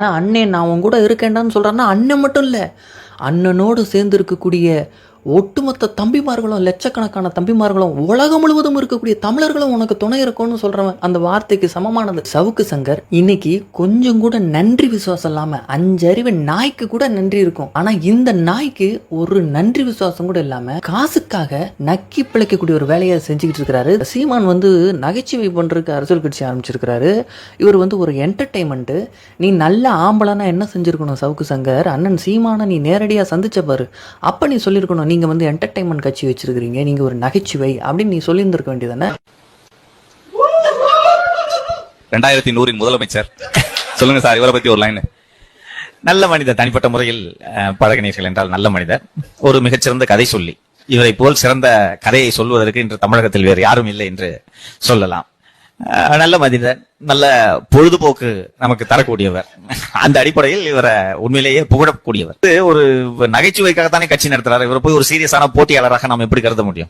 அண்ணே நான் உன் கூட இருக்கேன்டான்னு சொல்கிறான்னா அண்ணன் மட்டும் இல்லை அண்ணனோடு சேர்ந்து இருக்கக்கூடிய ஒட்டுமொத்த தம்பிமார்களும் லட்சக்கணக்கான தம்பிமார்களும் உலகம் முழுவதும் இருக்கக்கூடிய தமிழர்களும் உனக்கு துணை இருக்கும்னு சொல்றவன் அந்த வார்த்தைக்கு சமமானது. சவுக்கு சங்கர் இன்னைக்கு கொஞ்சம் கூட நன்றி விசுவாசம் இல்லாம அஞ்சறிவு நாய்க்கு கூட நன்றி இருக்கும். ஆனா இந்த நாய்க்கு ஒரு நன்றி விசுவாசம் கூட இல்லாம காசுக்காக நக்கி பிழைக்கக்கூடிய ஒரு வேலையை செஞ்சுக்கிட்டு இருக்கிறாரு. சீமான் வந்து நகைச்சுவை பண்றதுக்கு அரசியல் கட்சி ஆரம்பிச்சிருக்கிறாரு. இவர் வந்து ஒரு என்டர்டைன்மெண்ட் நீ நல்ல ஆம்பளனா என்ன செஞ்சிருக்கணும் சவுக்கு சங்கர்? அண்ணன் சீமான நீ நேரடியா சந்திச்ச பாரு. அப்ப நீ சொல்லியிருக்கணும் நீங்க வந்து என்டர்டைன்மெண்ட் கட்சி வச்சிருக்கிறீங்க நீங்க ஒரு நகைச்சுவை அப்படின்னு நீ சொல்லியிருந்திருக்க வேண்டியதானே ரெண்டாயிரத்தி நூறின் முதலமைச்சர். சொல்லுங்க சார் இவரை பத்தி ஒரு லைன் நல்ல மனிதர் தனிப்பட்ட முறையில் பழகினீர்கள் என்றால் நல்ல மனிதர். ஒரு மிகச்சிறந்த கதை சொல்லி இவரை போல் சிறந்த கதையை சொல்வதற்கு இன்று தமிழகத்தில் வேறு யாரும் இல்லை என்று சொல்லலாம். நல்ல மனிதர் நல்ல பொழுதுபோக்கு நமக்கு தரக்கூடியவர். அந்த அடிப்படையில் இவரை உண்மையிலேயே புகழக்கூடியவர். ஒரு நகைச்சுவைக்காகத்தானே கட்சி நடத்துறாரு. இவரை போய் ஒரு சீரியஸான போட்டியாளராக நாம் எப்படி கருத முடியும்?